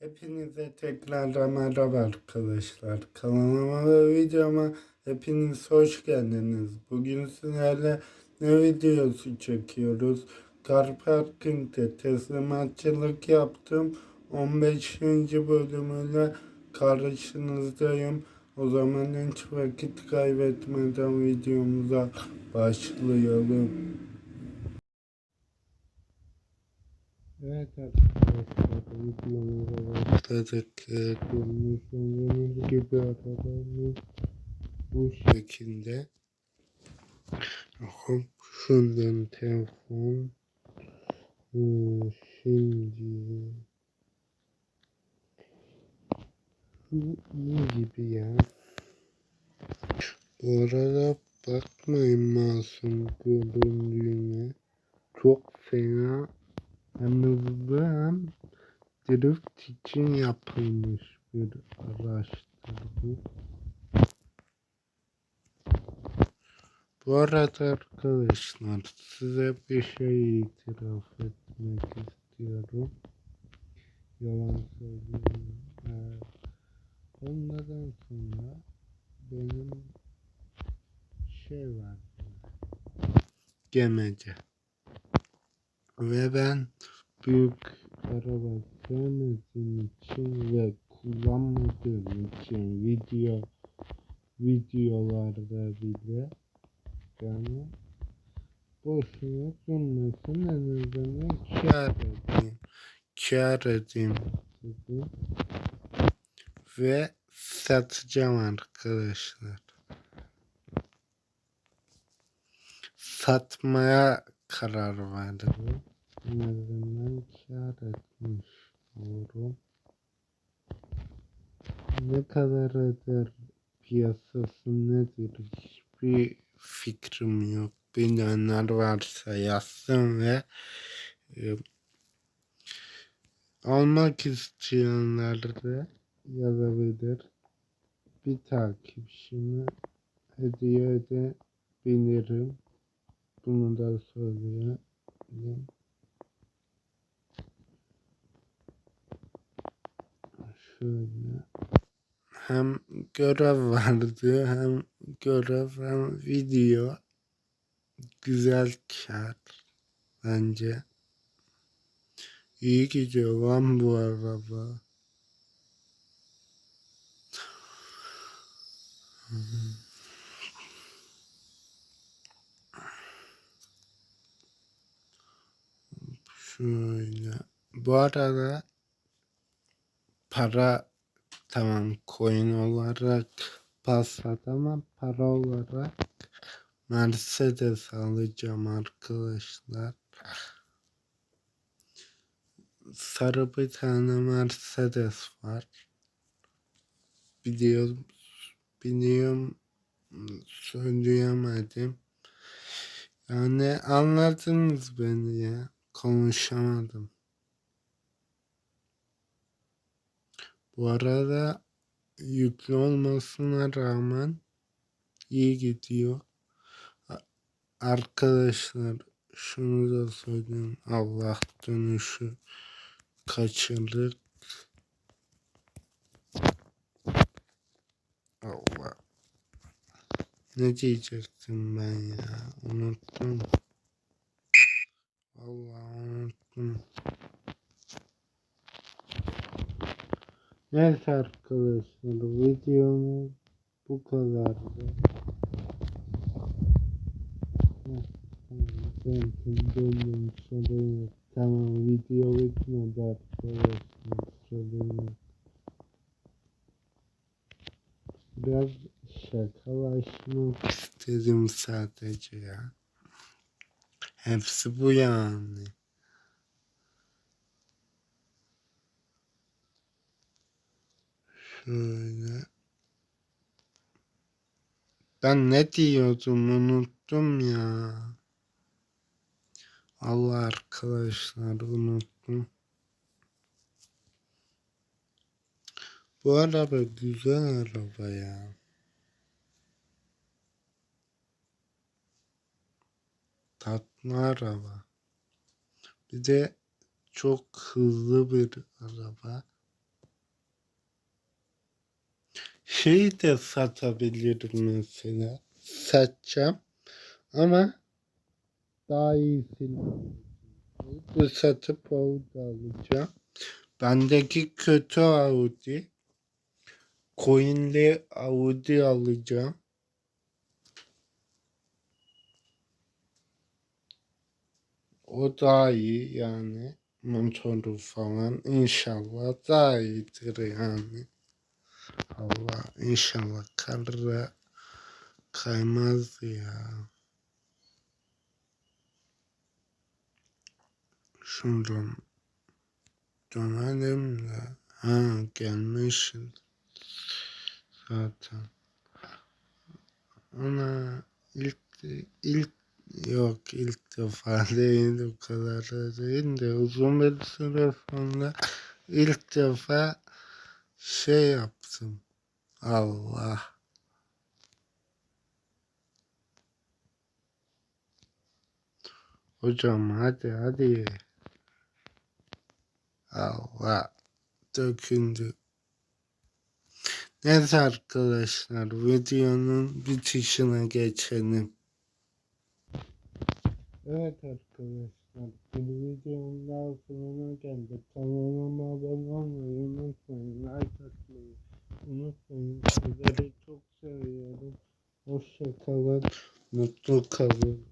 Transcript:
Hepinize tekrardan merhaba arkadaşlar. Kanalıma ve videoma hepiniz hoş geldiniz. Bugün sizlerle ne videosu çekiyoruz? Car Parking'de teslimatçılık yaptım. 15. bölümüyle karşınızdayım. O zaman hiç vakit kaybetmeden videomuza başlayalım. Evet arkadaşlar videomuza başladık. Ee, Görmüş olduğunuz gibi arabamız bu şekilde. Hop şundan telefon. Hmm, Şimdi bu iyi gibi ya. Bu arada bakmayın masum göründüğüne. Çok fena hem drift için yapılmış bir araçtır bu. Arada arkadaşlar size bir şey itiraf etmek istiyorum. Yalan söylüyorum. Ee, ondan sonra benim şey vardı. Gemece. Ve ben büyük araba sevmediğim için ve kullanmadığım için video videolarda bile yani boşuna durmasın en azından kâr edeyim. Kâr edeyim dedim. Ve satacağım arkadaşlar. Satmaya karar verdim. En azından kâr etmiş olurum. Ne kadar eder piyasası nedir hiçbir fikrim yok. Bilenler varsa yazsın ve e, almak isteyenler de yazabilir. Bir takipçime hediye edebilirim. Bunu da söyleyeyim. Şöyle. Hem görev vardı hem görev hem video. Güzel kar bence. İyi gidiyor lan bu araba. Şöyle. Bu arada para tamam coin olarak Passat ama para olarak Mercedes alacağım arkadaşlar. Sarı bir tane Mercedes var. Biliyorum, biliyorum söyleyemedim. Yani anladınız beni ya. Konuşamadım. Bu arada yüklü olmasına rağmen iyi gidiyor. Arkadaşlar şunu da söyleyeyim. Allah dönüşü kaçırdık. Allah. Ne diyecektim ben ya? Unuttum. Unuttum. Neyse arkadaşlar videomuz bu kadardı. Ben döndüm sorun yok. Tamam video bitmedi arkadaşlar sorun yok. Biraz şakalaşmak istedim sadece ya. Hepsi bu yani. Şöyle. Ben ne diyordum unuttum ya. Allah arkadaşlar unuttum. Bu araba güzel araba ya. tatlı araba. Bir de çok hızlı bir araba. Şey de satabilirim mesela. Satacağım. Ama daha iyisini bu satıp Audi alacağım. Bendeki kötü Audi. Coin'li Audi alacağım. O daha iyi yani. Motoru falan inşallah daha iyidir yani. Allah inşallah karra kaymaz ya. Şuradan dönelim de. Ha gelmişiz. Zaten. Ona ilk ilk yok ilk defa değil o kadar da değil de uzun bir süre sonra ilk defa şey yaptım. Allah. Hocam hadi hadi. Allah. Dökündü. Neyse arkadaşlar videonun bitişine geçelim. Evet arkadaşlar bir videonun sonuna geldik. Kanalıma abone olmayı unutmayın. Like atmayı unutmayın. Sizleri çok seviyorum. Hoşça kalın. Mutlu kalın.